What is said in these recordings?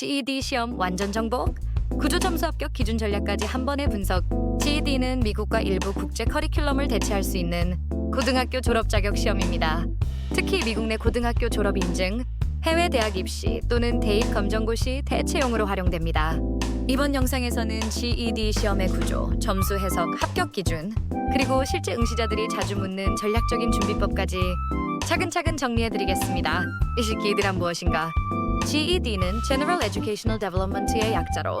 GED 시험 완전 정복, 구조 점수 합격 기준 전략까지 한 번에 분석. GED는 미국과 일부 국제 커리큘럼을 대체할 수 있는 고등학교 졸업 자격 시험입니다. 특히 미국 내 고등학교 졸업 인증, 해외 대학 입시 또는 대입 검정고 시 대체용으로 활용됩니다. 이번 영상에서는 GED 시험의 구조, 점수 해석, 합격 기준, 그리고 실제 응시자들이 자주 묻는 전략적인 준비법까지 차근차근 정리해드리겠습니다. 이 시기들란 무엇인가? GED는 General Educational Development의 약자로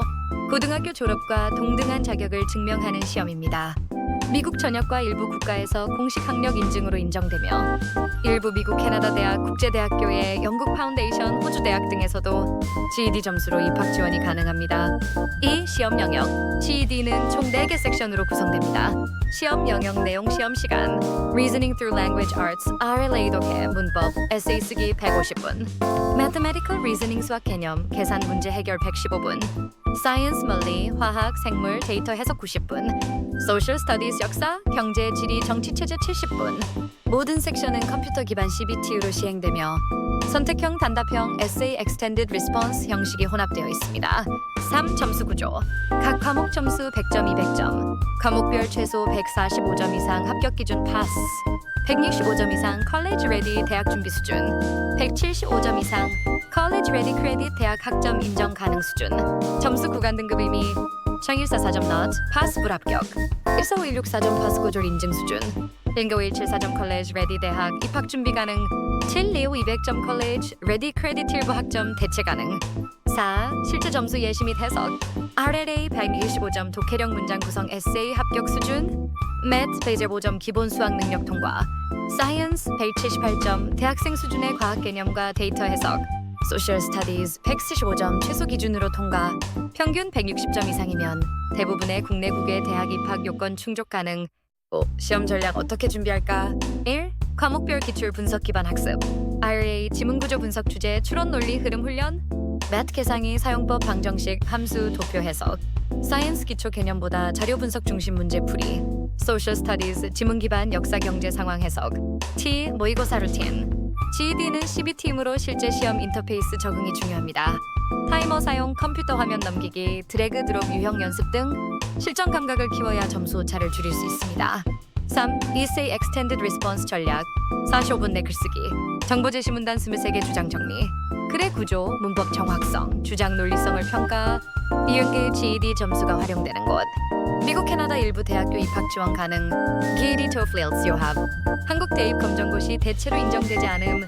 고등학교 졸업과 동등한 자격을 증명하는 시험입니다. 미국 전역과 일부 국가에서 공식 학력 인증으로 인정되며 일부 미국 캐나다 대학, 국제대학교의 영국 파운데이션, 호주 대학 등에서도 GED 점수로 입학 지원이 가능합니다. 이 시험 영역 GED는 총 4개 섹션으로 구성됩니다. 시험 영역 내용 시험 시간 Reasoning through Language Arts RLA 독해 문법 에세이 쓰기 150분 Mathematical Reasoning 수학 개념 계산 문제 해결 115분 Science 물리 화학 생물 데이터 해석 90분 Social Studies 역사 경제 지리 정치 체제 70분 모든 섹션은 컴퓨터 기반 CBTU로 시행되며 선택형 단답형 Essay Extended Response 형식이 혼합되어 있습니다. 3. 점수 구조 각 과목 점수 100점, 200점 과목별 최소 145점 이상 합격 기준 파스 165점 이상 컬리지 레디 대학 준비 수준 175점 이상 컬리지 레디 크레딧 대학 학점 인정 가능 수준. 점수 구간 등급 의미 정일사 4점 넛 파스 불합격 14516 4점 파스 고졸 인증 수준 링고 174점 컬리지 레디 대학 입학 준비 가능 725 200점 컬리지 레디 크레딧 일부 학점 대체 가능. 4. 실제 점수 예시 및 해석. RLA 125점 독해력 문장 구성 에세이 합격 수준 Math 105점 기본 수학 능력 통과 Science 178점 대학생 수준의 과학 개념과 데이터 해석 Social Studies 175점 최소 기준으로 통과 평균 160점 이상이면 대부분의 국내국의 대학 입학 요건 충족 가능 오, 시험 전략 어떻게 준비할까? 1. 과목별 기출 분석 기반 학습 RA 지문 구조 분석 주제 추론 논리 흐름 훈련 매트 계상이 사용법 방정식 함수 도표 해석 사이언스 기초 개념보다 자료 분석 중심 문제 풀이 소셜 스터디즈 지문 기반 역사 경제 상황 해석 T 모의고사 루틴 GED는 CBT임으로 실제 시험 인터페이스 적응이 중요합니다. 타이머 사용, 컴퓨터 화면 넘기기, 드래그 드롭 유형 연습 등 실전 감각을 키워야 점수 오차를 줄일 수 있습니다. 3. Essay Extended Response 전략. 45분 내 글쓰기. 정보 제시 문단 23개 주장 정리. 글의 구조, 문법 정확성, 주장 논리성을 평가. 이렇게 GED 점수가 활용되는 곳. 미국 캐나다 일부 대학교 입학 지원 가능. GED TOEFL 요합 한국 대입 검정고 시 대체로 인정되지 않음.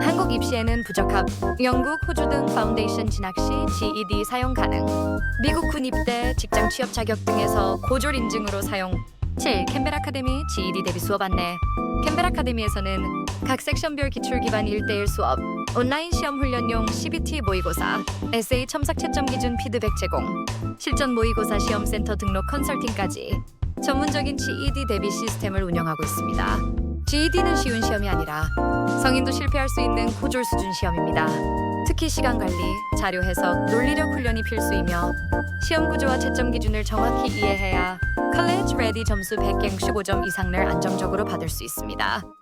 한국 입시에는 부적합. 영국, 호주 등 파운데이션 진학 시 GED 사용 가능. 미국 군 입대, 직장 취업 자격 등에서 고졸 인증으로 사용 7. 캔벨 아카데미 GED 대비 수업 안내 캔벨 아카데미에서는 각 섹션별 기출 기반 1대1 수업 온라인 시험 훈련용 CBT 모의고사, 에세이 첨삭 채점 기준 피드백 제공, 실전 모의고사 시험 센터 등록 컨설팅까지 전문적인 GED 대비 시스템을 운영하고 있습니다. GED는 쉬운 시험이 아니라 성인도 실패할 수 있는 고졸 수준 시험입니다. 특히 시간 관리, 자료 해석, 논리력 훈련이 필수이며 시험 구조와 채점 기준을 정확히 이해해야 컬리지 레디 점수 165점 이상을 안정적으로 받을 수 있습니다.